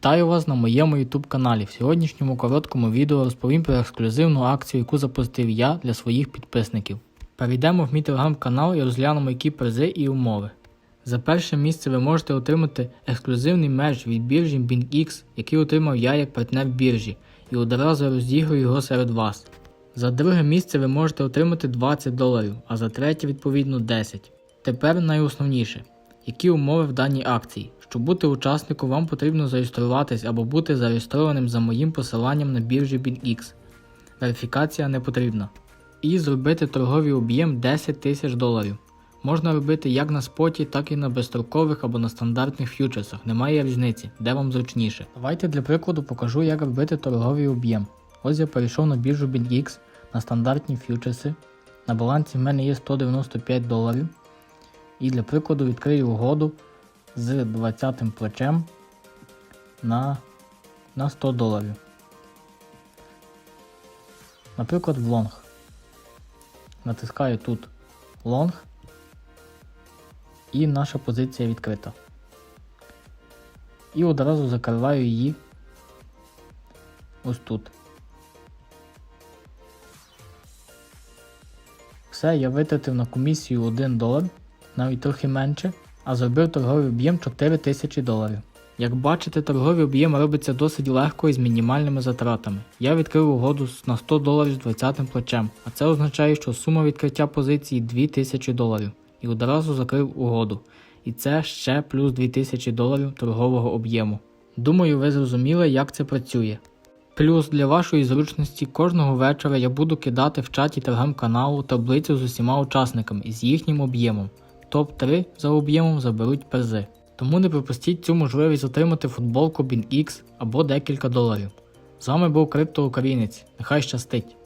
Вітаю вас на моєму YouTube каналі. В сьогоднішньому короткому відео розповім про ексклюзивну акцію, яку запустив я для своїх підписників. Перейдемо в мій телеграм-канал і розглянемо, які призи і умови. За перше місце ви можете отримати ексклюзивний мерч від біржі BingX, який отримав я як партнер біржі, і одразу розіграю його серед вас. За друге місце ви можете отримати 20 доларів, а за третє, відповідно, 10. Тепер найосновніше. Які умови в даній акції? Щоб бути учасником, вам потрібно зареєструватись або бути зареєстрованим за моїм посиланням на біржі BingX. Верифікація не потрібна. І зробити торговий об'єм 10 тисяч доларів. Можна робити як на споті, так і на безстрокових або на стандартних ф'ючерсах. Немає різниці, де вам зручніше. Давайте для прикладу покажу, як робити торговий об'єм. Ось я перейшов на біржу BingX на стандартні ф'ючерси. На балансі в мене є 195 доларів. І для прикладу відкрию угоду з 20 плечем на, на 100 доларів. Наприклад, в лонг. Натискаю тут лонг і наша позиція відкрита. І одразу закриваю її ось тут. Все, я витратив на комісію 1 долар, навіть трохи менше, а зробив торговий об'єм 4000 доларів. Як бачите, торговий об'єм робиться досить легко і з мінімальними затратами. Я відкрив угоду на 100 доларів з 20 плечем, а це означає, що сума відкриття позиції 2000 доларів і одразу закрив угоду. І це ще плюс 2000 доларів торгового об'єму. Думаю, ви зрозуміли, як це працює. Плюс для вашої зручності кожного вечора я буду кидати в чаті телеграм-каналу таблицю з усіма учасниками і з їхнім об'ємом. Топ-3 за об'ємом заберуть призи. Тому не пропустіть цю можливість отримати футболку BinX або декілька доларів. З вами був Криптоукраїнець. Нехай щастить!